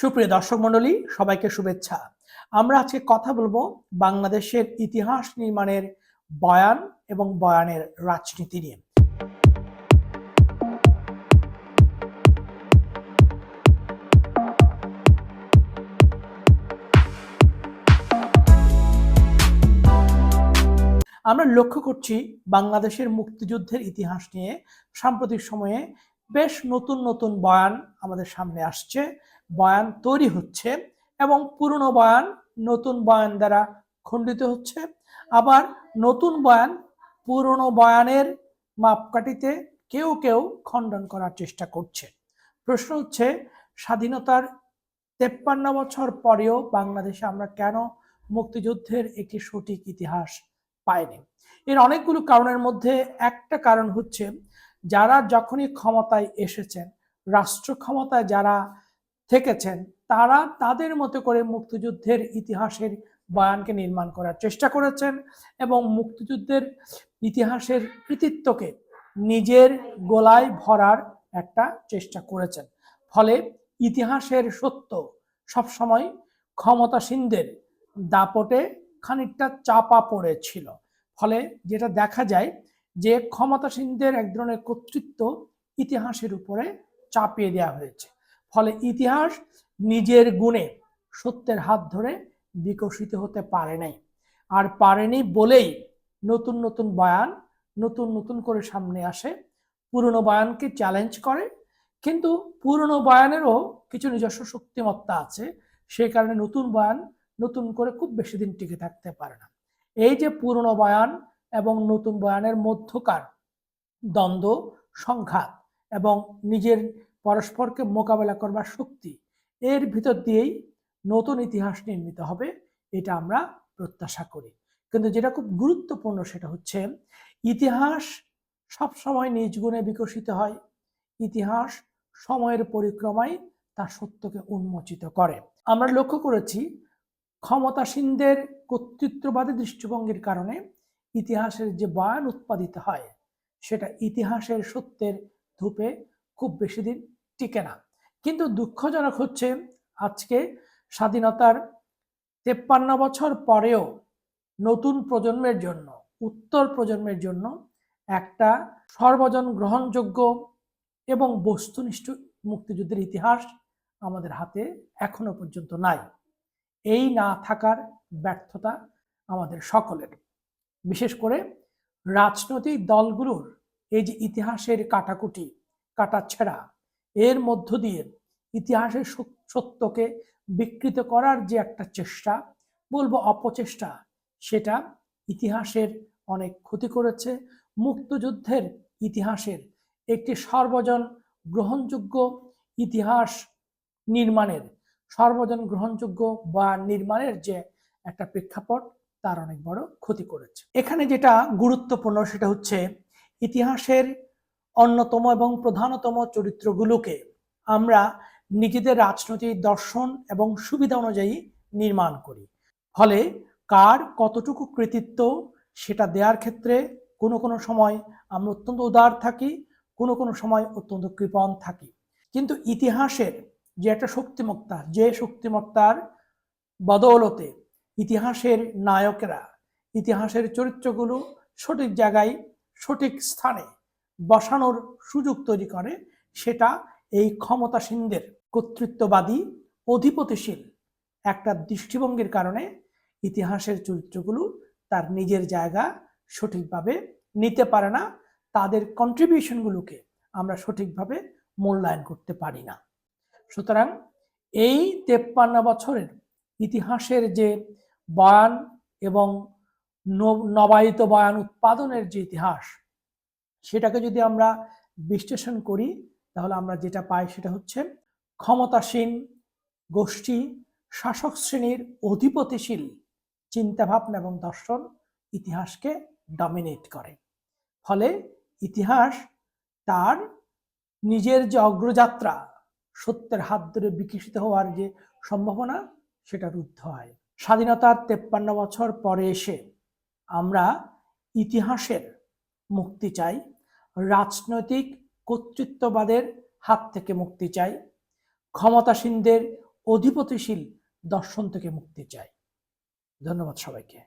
সুপ্রিয় দর্শক মণ্ডলী, সবাইকে শুভেচ্ছা। আমরা আজকে কথা বলব বাংলাদেশের ইতিহাস নির্মাণের বয়ান এবং বয়ানের রাজনীতি নিয়ে। আমরা লক্ষ্য করছি বাংলাদেশের মুক্তিযুদ্ধের ইতিহাস নিয়ে সাম্প্রতিক সময়ে বেশ নতুন নতুন বয়ান আমাদের সামনে আসছে। বয়ান তৈরি হচ্ছে এবং পুরনো বয়ান নতুন বয়ান দ্বারা খণ্ডিত হচ্ছে। আবার নতুন বয়ান পুরনো বয়ানের মাপকাঠিতে কেউ কেউ খণ্ডন করার চেষ্টা করছে। প্রশ্ন হচ্ছে, স্বাধীনতার তেপ্পান্ন বছর পরেও বাংলাদেশে আমরা কেন মুক্তিযুদ্ধের একটি সঠিক ইতিহাস পাইনি? এর অনেকগুলো কারণের মধ্যে একটা কারণ হচ্ছে যারা যখনই ক্ষমতায় এসেছেন, রাষ্ট্র ক্ষমতায় যারা থেকেছেন, তারা তাদের মতো করে মুক্তিযুদ্ধের ইতিহাসের বয়ানকে নির্মাণ করার চেষ্টা করেছেন এবং মুক্তিযুদ্ধের ইতিহাসের কৃতিত্বকে নিজের গোলায় ভরার একটা চেষ্টা করেছেন। ফলে ইতিহাসের সত্য সবসময় ক্ষমতাসীনদের দাপটে খানিকটা চাপা পড়েছিল। ফলে যেটা দেখা যায় যে ক্ষমতাসীনদের এক ধরনের কর্তৃত্ব ইতিহাসের উপরে চাপিয়ে দেওয়া হয়েছে। ফলে ইতিহাস নিজের গুণে সত্যের হাত ধরে বিকশিত হতে পারে নাই। আর পারেনি বলেই নতুন নতুন বয়ান, নতুন নতুন করে সামনে আসে। পুরনো বয়ানকে চ্যালেঞ্জ করে, কিন্তু পুরনো বয়ানেরও কিছু নিজস্ব শক্তিমত্তা আছে। সেই কারণে নতুন বয়ান নতুন করে খুব বেশি দিন টিকে থাকতে পারে না। এই যে পুরনো বয়ান এবং নতুন বয়ানের মধ্যকার দ্বন্দ্ব, সংঘাত এবং নিজের পরস্পরকে মোকাবেলা করবার শক্তি, এর ভিতর দিয়েই নতুন ইতিহাস নির্মিত হবে, এটা আমরা প্রত্যাশা করি। কিন্তু যেটা খুব গুরুত্বপূর্ণ সেটা হচ্ছে, ইতিহাস সব সময় নিজ গুণে বিকশিত হয়, ইতিহাস সময়ের পরিক্রমায় তার সত্যকে উন্মোচিত করে। আমরা লক্ষ্য করেছি, ক্ষমতাসীনদের কর্তৃত্ববাদী দৃষ্টিভঙ্গির কারণে ইতিহাসের যে বয়ান উৎপাদিত হয়, সেটা ইতিহাসের সত্যের ধূপে খুব বেশি দিন টিকে না। কিন্তু দুঃখজনক হচ্ছে, আজকে স্বাধীনতার তেপ্পান্ন বছর পরেও নতুন প্রজন্মের জন্য, উত্তর প্রজন্মের জন্য একটা সর্বজন গ্রহণযোগ্য এবং বস্তুনিষ্ঠ মুক্তিযুদ্ধের ইতিহাস আমাদের হাতে এখনও পর্যন্ত নাই। এই না থাকার ব্যর্থতা আমাদের সকলের। বিশেষ করে রাজনৈতিক দলগুলোর এই যে ইতিহাসের কাটাকুটি, কাটাছেড়া, এর মধ্য দিয়ে ইতিহাসের সত্যকে বিকৃত করার যে একটা চেষ্টা, বলব অপচেষ্টা, সেটা ইতিহাসের অনেক ক্ষতি করেছে। মুক্তযুদ্ধের ইতিহাসের একটি সর্বজন গ্রহণযোগ্য ইতিহাস নির্মাণের, সর্বজন গ্রহণযোগ্য বা নির্মাণের যে একটা প্রেক্ষাপট তার অনেক বড় ক্ষতি করেছে। এখানে যেটা গুরুত্বপূর্ণ সেটা হচ্ছে ইতিহাসের অন্যতম এবং প্রধানতম চরিত্রগুলোকে আমরা নিজেদের রাজনৈতিক দর্শন এবং সুবিধা অনুযায়ী নির্মাণ করি। ফলে কার কতটুকু কৃতিত্ব সেটা দেওয়ার ক্ষেত্রে কোনো কোনো সময় আমরা অত্যন্ত উদার থাকি, কোনো কোনো সময় অত্যন্ত কৃপণ থাকি। কিন্তু ইতিহাসের যে একটা শক্তিমত্তা, যে শক্তিমত্তার বদৌলতে ইতিহাসের নায়কেরা, ইতিহাসের চরিত্রগুলো সঠিক জায়গায়, সঠিক স্থানে বসানোর সুযোগ তৈরি করে, সেটা এই ক্ষমতাসীনদের কর্তৃত্ববাদী, অধিপতিশীল একটা দৃষ্টিভঙ্গির কারণে ইতিহাসের চরিত্রগুলো তার নিজের জায়গা সঠিকভাবে নিতে পারে না, তাদের কন্ট্রিবিউশনগুলোকে আমরা সঠিকভাবে মূল্যায়ন করতে পারি না। সুতরাং এই তেপ্পান্ন বছরের ইতিহাসের যে বয়ান এবং নবায়িত বয়ান উৎপাদনের যে ইতিহাস, সেটাকে যদি আমরা বিশ্লেষণ করি, তাহলে আমরা যেটা পাই সেটা হচ্ছে ক্ষমতাসীন গোষ্ঠী, শাসক শ্রেণির অধিপতিশীল চিন্তাভাবনা এবং দর্শন ইতিহাসকে ডমিনেট করে। ফলে ইতিহাস তার নিজের যে অগ্রযাত্রা, সত্যের হাত ধরে বিকশিত হওয়ার যে সম্ভাবনা, সেটা রুদ্ধ হয়। স্বাধীনতার তেপ্পান্ন বছর পরে এসে আমরা ইতিহাসের মুক্তি চাই, রাজনৈতিক কর্তৃত্ববাদের হাত থেকে মুক্তি চাই, ক্ষমতাসীনদের অধিপতিশীল দর্শন থেকে মুক্তি চাই। ধন্যবাদ সবাইকে।